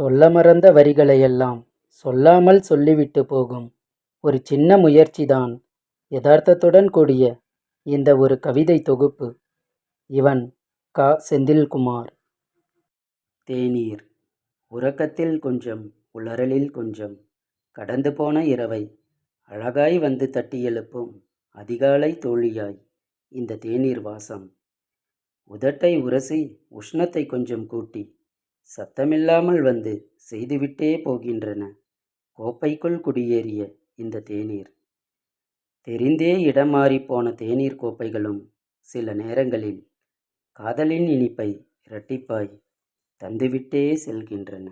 சொல்ல மறந்த வரிகளையெல்லாம் சொல்லாமல் சொல்லிவிட்டு போகும் ஒரு சின்ன முயற்சிதான் யதார்த்தத்துடன் கூடிய இந்த ஒரு கவிதை தொகுப்பு. இவன் க. செந்தில்குமார். தேநீர். உறக்கத்தில் கொஞ்சம் உளறலில் கொஞ்சம் கடந்து போன இரவை அழகாய் வந்து தட்டி எழுப்பும் அதிகாலை தோழியாய் இந்த தேநீர் வாசம். உதட்டை உரசி உஷ்ணத்தை கொஞ்சம் கூட்டி சத்தமில்லாமல் வந்து செய்துவிட்டே போகின்றன. கோப்பைக்குள் குடியேறிய இந்த தேநீர். தெரிந்தே இடம் மாறிப் போன தேநீர் கோப்பைகளும் சில நேரங்களில் காதலின் இனிப்பை இரட்டிப்பாய் தந்துவிட்டே செல்கின்றன.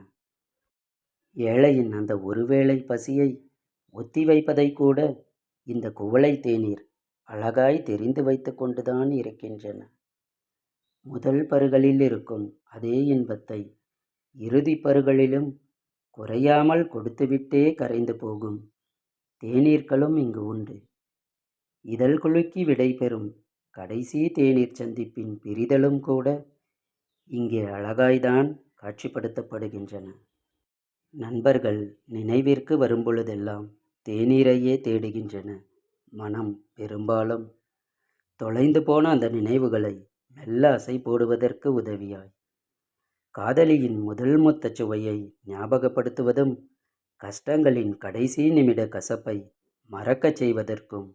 ஏழையின் அந்த ஒருவேளை பசியை ஒத்தி வைப்பதை கூட இந்த குவளை தேநீர் அழகாய் தெரிந்து வைத்து கொண்டுதான் இருக்கின்றன. முதல் பருகளில் இருக்கும் அதே இன்பத்தை இறுதி பருகளிலும் குறையாமல் கொடுத்துவிட்டே கரைந்து போகும் தேநீர்களும் இங்கு உண்டு. இதழ் குலுக்கி விடைபெறும் கடைசி தேநீர் சந்திப்பின் பிரிதலும் கூட இங்கே அழகாய்தான் காட்சிப்படுத்தப்படுகின்றன. நண்பர்கள் நினைவிற்கு வரும்பொழுதெல்லாம் தேநீரையே தேடுகின்றன. மனம் பெரும்பாலும் தொலைந்து போன அந்த நினைவுகளை மெல்ல அசை போடுவதற்கு உதவியாய். காதலியின் முதல் மொத்த சுவையை ஞாபகப்படுத்துவதும் கஷ்டங்களின் கடைசி நிமிட கசப்பை மறக்கச் செய்வதற்கும்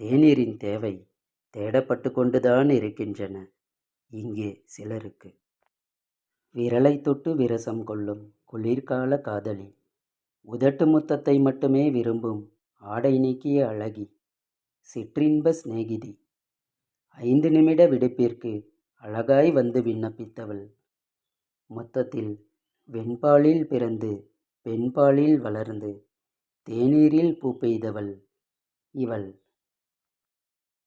தேநீரின் தேவை தேடப்பட்டு கொண்டுதான் இருக்கின்றன. இங்கே சிலருக்கு விரலை தொட்டு விரசம் கொள்ளும் குளிர்கால காதலி உதட்டு முத்தத்தை மட்டுமே விரும்பும் ஆடை நீக்கிய அழகி சிற்றின்ப சிநேகிதி ஐந்து நிமிட விடுப்பிற்கு அழகாய் வந்து விண்ணப்பித்தவள் மொத்தத்தில் வெண்பாலில் பிறந்து பெண்பாலில் வளர்ந்து தேநீரில் பூ பெய்தவள் இவள்.